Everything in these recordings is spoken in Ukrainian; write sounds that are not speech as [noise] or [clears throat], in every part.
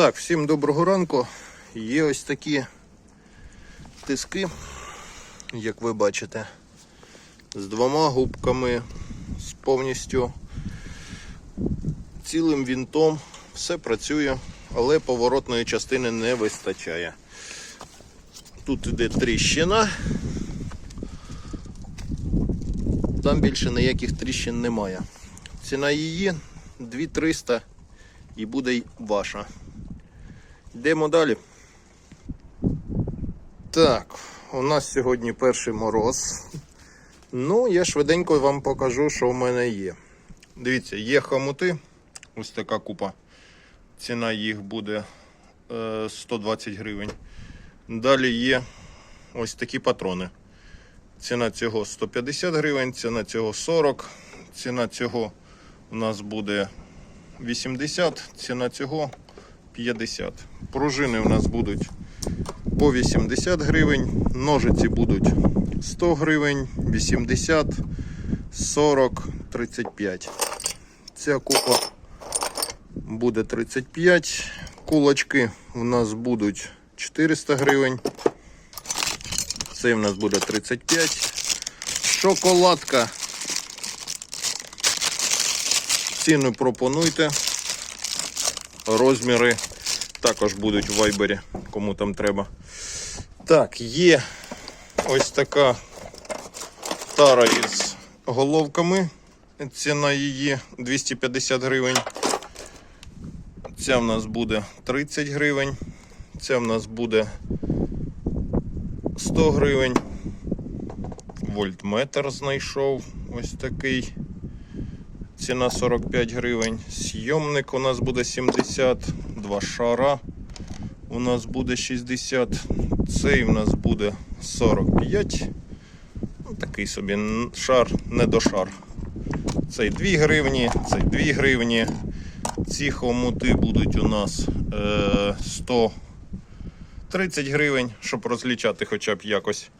Так, всім доброго ранку. Є ось такі тиски, як ви бачите, з двома губками, з повністю цілим вінтом. Все працює, але поворотної частини не вистачає. Тут іде тріщина. Там більше ніяких тріщин немає. Ціна її 2300 і буде ваша. Йдемо далі. Так, у нас сьогодні перший мороз. Ну, я швиденько вам покажу, що в мене є. Дивіться, є хомути. Ось така купа. Ціна їх буде е, 120 гривень. Далі є ось такі патрони. Ціна цього 150 гривень, ціна цього 40, ціна цього у нас буде 80, ціна цього 50. Пружини у нас будуть по 80 гривень, ножиці будуть 100 гривень, 80, 40, 35. Ця купа буде 35. Кулочки у нас будуть 400 гривень. Цей у нас буде 35. Шоколадка. Ціну пропонуйте. Розміри також будуть в вайбері, кому там треба. Так, є ось така тара із головками. Ціна її 250 гривень. Ця в нас буде 30 гривень. Ця в нас буде 100 гривень. Вольтметр знайшов ось такий. Ціна 45 гривень. Сйомник у нас буде 70, два шара. У нас буде 60. Цей у нас буде 45. Ну, такий собі шар, не до шар. Цей 2 гривні, цей 2 гривні. Ці хомути будуть у нас е, 130 гривень, щоб розлічати хоча б якось.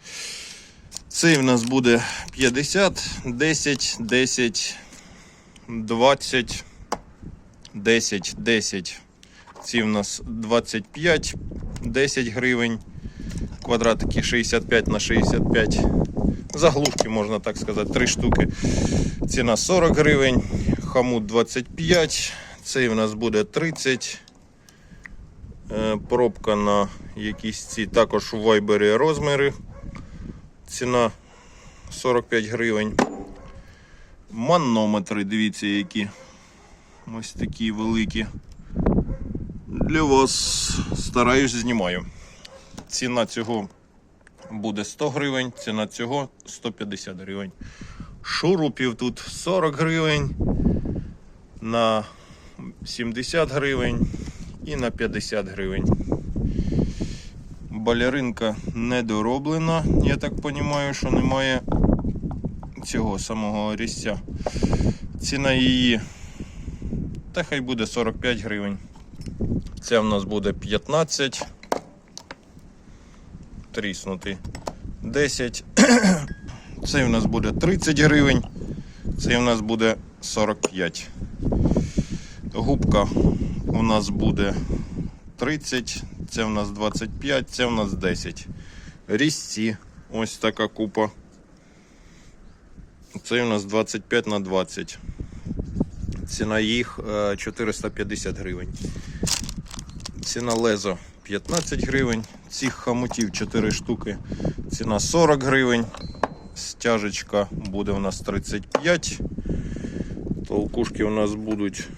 Цей в нас буде 50, 10, 10, 20, 10, 10. Ці в нас 25, 10 гривень. Квадратики 65 на 65. Заглушки, можна так сказати, 3 штуки. Ціна 40 гривень. Хамут 25. Цей в нас буде 30. Е, Пробка на якісь ці також у вайбері розміри. Ціна 45 гривень. Манометри, дивіться, які ось такі великі. Для вас стараюсь знімаю. Ціна цього буде 100 гривень, ціна цього 150 гривень. Шурупів тут 40 гривень, на 70 гривень і на 50 гривень. Балеринка недороблена, я так розумію, що немає цього самого різця. Ціна її, та хай буде 45 гривень. Це в нас буде 15. Тріснутий. 10. [clears throat] Цей в нас буде 30 гривень. Цей в нас буде 45. Губка у нас буде 30. Це в нас 25, це в нас 10. Різці. Ось така купа. Це у нас 25 на 20. Ціна їх е, 450 гривень. Ціна лезо 15 гривень. Цих хамутів 4 штуки. Ціна 40 гривень. Стяжечка буде у нас 35. Толкушки у нас будуть.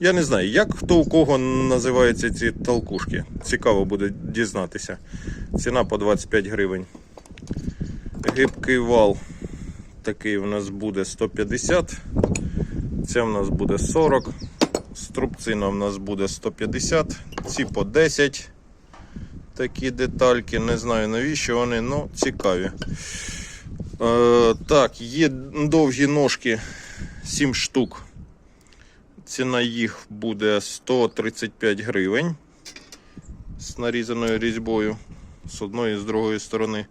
Я не знаю, як хто у кого називаються ці толкушки. Цікаво буде дізнатися. Ціна по 25 гривень. Гибкий вал такий у нас буде 150. Це у нас буде 40. Струбцина у нас буде 150. Ці по 10. Такі детальки. Не знаю навіщо вони, але цікаві. Е, так, є довгі ножки 7 штук. Ціна їх буде 135 гривень з нарізаною різьбою з одної і з другої сторони.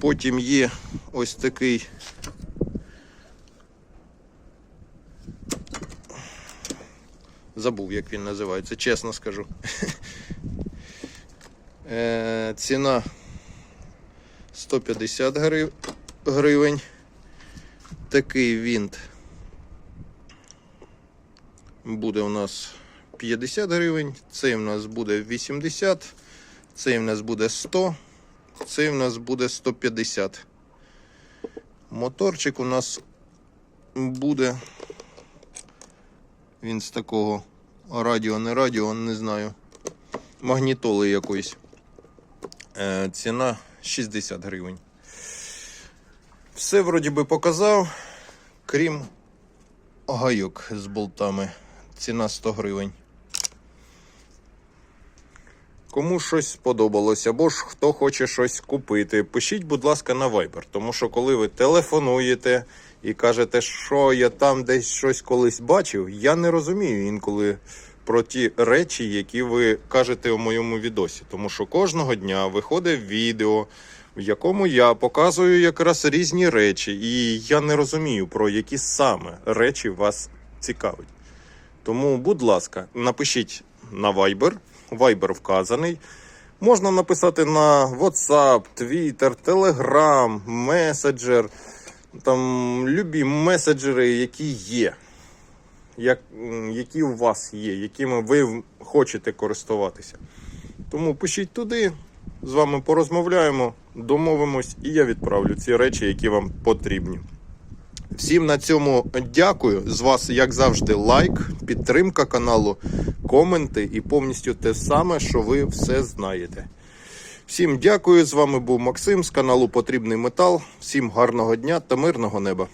Потім є ось такий Забув, як він називається, чесно скажу. [laughs] Е, ціна 150 грив- гривень. Такий вінт буде у нас 50 гривень, цей у нас буде 80, цей у нас буде 100, цей у нас буде 150. Моторчик у нас буде. Він з такого радіо, не радіо, не знаю. Магнітоли якоїсь. Е, ціна 60 гривень. Все вроді би показав, крім гайок з болтами. Ціна 100 гривень. Кому щось сподобалось, або ж хто хоче щось купити, пишіть, будь ласка, на Viber. Тому що коли ви телефонуєте і кажете, що я там десь щось колись бачив, я не розумію інколи про ті речі, які ви кажете у моєму відосі. Тому що кожного дня виходить відео, в якому я показую якраз різні речі, і я не розумію, про які саме речі вас цікавить. Тому, будь ласка, напишіть на Viber. Viber вказаний. Можна написати на WhatsApp, Twitter, Telegram, Messenger, там любі меседжери, які є, як, які у вас є, якими ви хочете користуватися. Тому пишіть туди, з вами порозмовляємо, домовимось, і я відправлю ці речі, які вам потрібні. Всім на цьому дякую. З вас, як завжди, лайк, підтримка каналу, коменти і повністю те саме, що ви все знаєте. Всім дякую. З вами був Максим з каналу Потрібний Метал. Всім гарного дня та мирного неба.